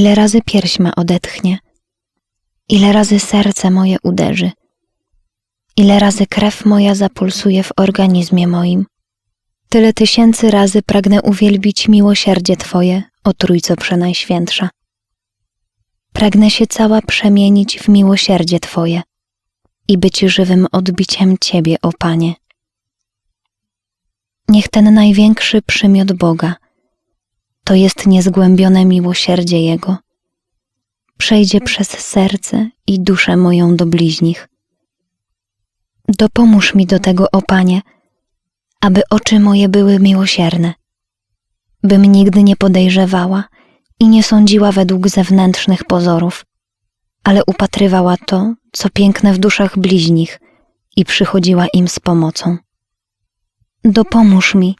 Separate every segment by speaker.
Speaker 1: Ile razy pierś ma odetchnie, ile razy serce moje uderzy, ile razy krew moja zapulsuje w organizmie moim. Tyle tysięcy razy pragnę uwielbić miłosierdzie Twoje, o Trójco Przenajświętsza. Pragnę się cała przemienić w miłosierdzie Twoje i być żywym odbiciem Ciebie, o Panie. Niech ten największy przymiot Boga, to jest niezgłębione miłosierdzie Jego, przejdzie przez serce i duszę moją do bliźnich. Dopomóż mi do tego, o Panie, aby oczy moje były miłosierne, bym nigdy nie podejrzewała i nie sądziła według zewnętrznych pozorów, ale upatrywała to, co piękne w duszach bliźnich i przychodziła im z pomocą. Dopomóż mi,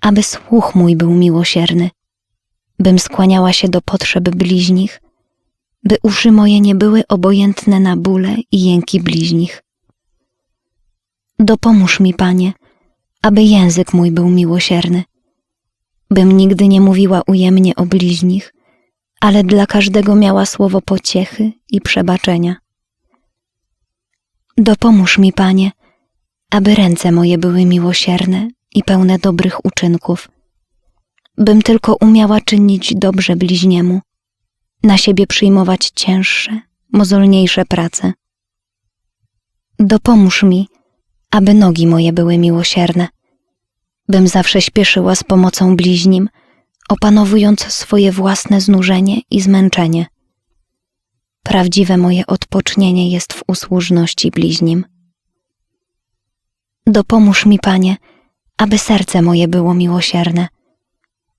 Speaker 1: aby słuch mój był miłosierny, bym skłaniała się do potrzeb bliźnich, by uszy moje nie były obojętne na bóle i jęki bliźnich. Dopomóż mi, Panie, aby język mój był miłosierny, bym nigdy nie mówiła ujemnie o bliźnich, ale dla każdego miała słowo pociechy i przebaczenia. Dopomóż mi, Panie, aby ręce moje były miłosierne i pełne dobrych uczynków, bym tylko umiała czynić dobrze bliźniemu, na siebie przyjmować cięższe, mozolniejsze prace. Dopomóż mi, aby nogi moje były miłosierne, bym zawsze śpieszyła z pomocą bliźnim, opanowując swoje własne znużenie i zmęczenie. Prawdziwe moje odpocznienie jest w usłużności bliźnim. Dopomóż mi, Panie, aby serce moje było miłosierne,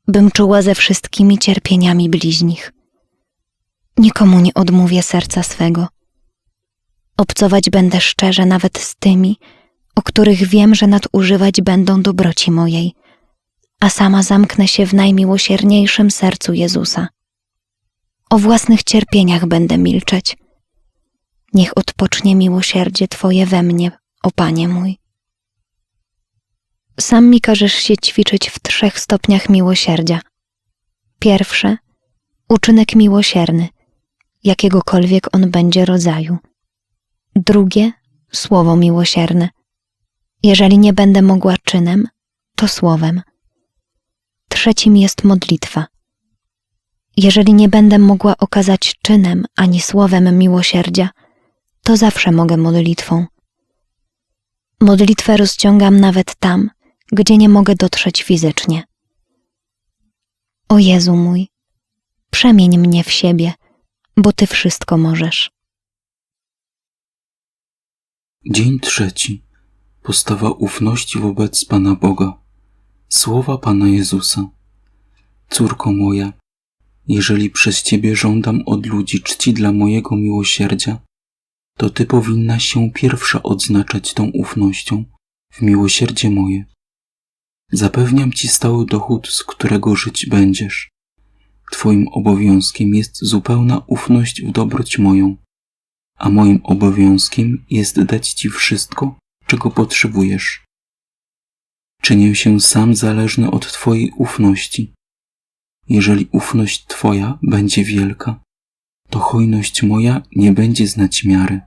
Speaker 1: bym czuła ze wszystkimi cierpieniami bliźnich. Nikomu nie odmówię serca swego. Obcować będę szczerze nawet z tymi, o których wiem, że nadużywać będą dobroci mojej, a sama zamknę się w najmiłosierniejszym sercu Jezusa. O własnych cierpieniach będę milczeć. Niech odpocznie miłosierdzie Twoje we mnie, o Panie mój. Sam mi każesz się ćwiczyć w trzech stopniach miłosierdzia. Pierwsze uczynek miłosierny, jakiegokolwiek on będzie rodzaju. Drugie słowo miłosierne. Jeżeli nie będę mogła czynem, to słowem. Trzecim jest modlitwa. Jeżeli nie będę mogła okazać czynem ani słowem miłosierdzia, to zawsze mogę modlitwą. Modlitwę rozciągam nawet tam, gdzie nie mogę dotrzeć fizycznie. O Jezu mój, przemień mnie w siebie, bo Ty wszystko możesz.
Speaker 2: Dzień trzeci. Postawa ufności wobec Pana Boga. Słowa Pana Jezusa. Córko moja, jeżeli przez Ciebie żądam od ludzi czci dla mojego miłosierdzia, to Ty powinnaś się pierwsza odznaczać tą ufnością w miłosierdzie moje. Zapewniam Ci stały dochód, z którego żyć będziesz. Twoim obowiązkiem jest zupełna ufność w dobroć moją, a moim obowiązkiem jest dać Ci wszystko, czego potrzebujesz. Czynię się sam zależny od Twojej ufności. Jeżeli ufność Twoja będzie wielka, to hojność moja nie będzie znać miary.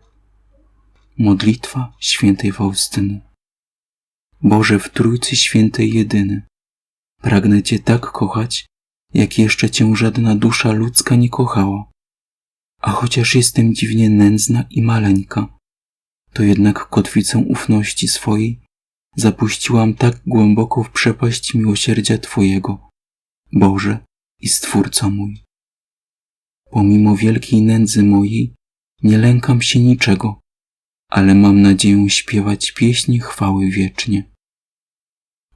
Speaker 2: Modlitwa świętej Faustyny. Boże w Trójcy Świętej jedyny, pragnę Cię tak kochać, jak jeszcze Cię żadna dusza ludzka nie kochała. A chociaż jestem dziwnie nędzna i maleńka, to jednak kotwicę ufności swojej zapuściłam tak głęboko w przepaść miłosierdzia Twojego, Boże i Stwórco mój. Pomimo wielkiej nędzy mojej nie lękam się niczego, ale mam nadzieję śpiewać pieśni chwały wiecznie.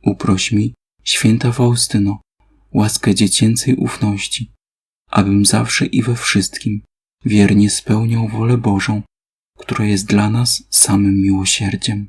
Speaker 2: Uproś mi, święta Faustyno, łaskę dziecięcej ufności, abym zawsze i we wszystkim wiernie spełniał wolę Bożą, która jest dla nas samym miłosierdziem.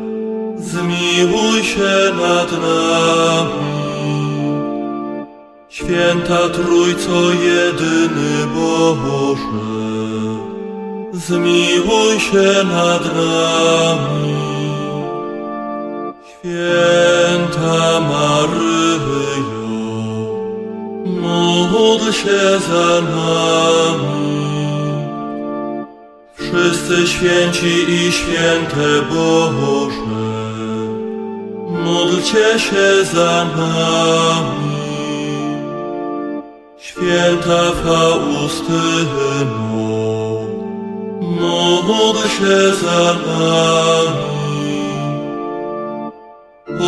Speaker 3: zmiłuj się nad nami. Święta Trójco jedyny Boże, zmiłuj się nad nami. Święta Maryjo, módl się za nami. Wszyscy święci i święte Boże, módlcie się za nami. Święta Faustyno, módl się za nami.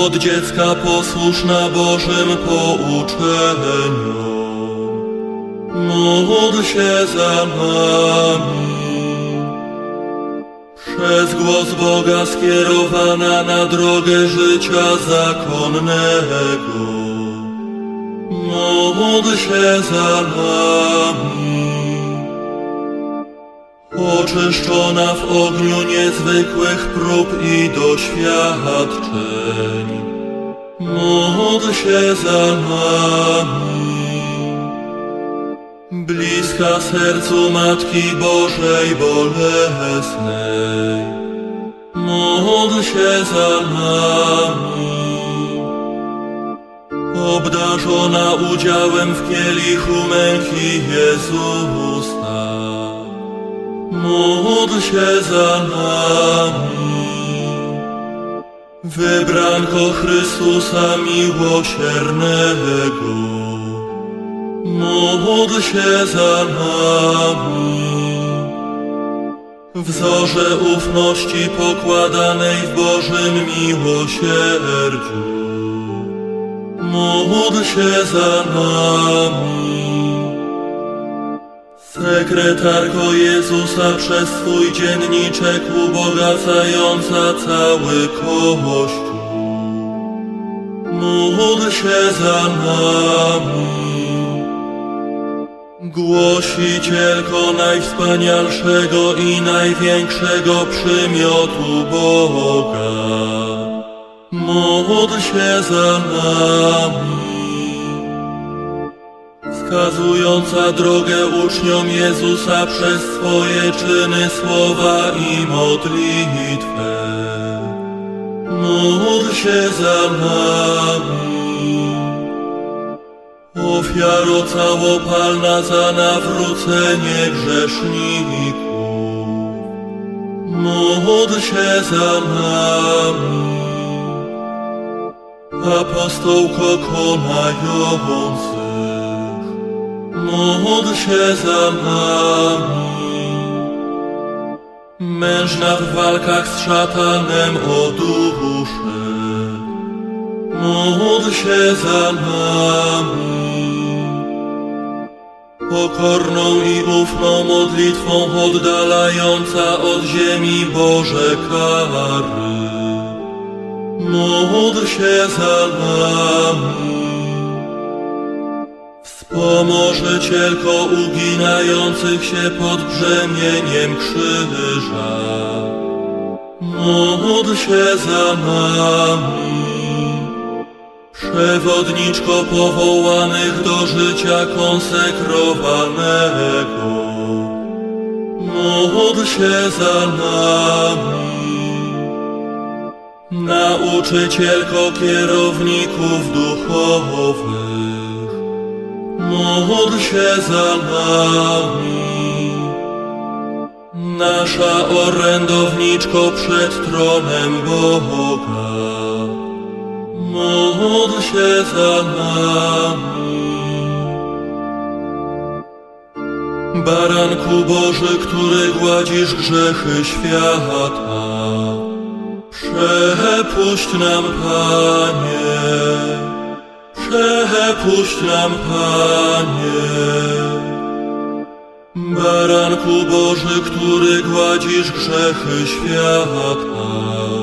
Speaker 3: Od dziecka posłuszna Bożym pouczeniom, módl się za nami. Przez głos Boga skierowana na drogę życia zakonnego, módl się za nami. Oczyszczona w ogniu niezwykłych prób i doświadczeń, módl się za nami. Bliska sercu Matki Bożej Bolesnej, módl się za nami. Obdarzona udziałem w kielichu męki Jezusa, módl się za nami. Wybranko Chrystusa miłosiernego, módl się za nami. Wzorze ufności pokładanej w Bożym miłosierdziu, módl się za nami. Sekretarko Jezusa przez swój dzienniczek ubogacająca cały Kościół, módl się za nami. Głosicielko najwspanialszego i największego przymiotu Boga, módl się za nami. Wskazująca drogę uczniom Jezusa przez swoje czyny, słowa i modlitwę, módl się za nami. Ofiaro całopalna za nawrócenie grzeszników, módl się za nami. Apostołko konających, módl się za nami. Mężna w walkach z szatanem o duszę, módl się za nami. Pokorną i ufną modlitwą oddalająca od ziemi Boże kary, módl się za nami. Wspomożycielko uginających się pod brzemieniem krzyża, módl się za nami. Przewodniczko powołanych do życia konsekrowanego, módl się za nami. Nauczycielko kierowników duchowych, módl się za nami. Nasza orędowniczko przed tronem Boga, módl się za nami. Baranku Boży, który gładzisz grzechy świata, przepuść nam, Panie, przepuść nam, Panie. Baranku Boży, który gładzisz grzechy świata,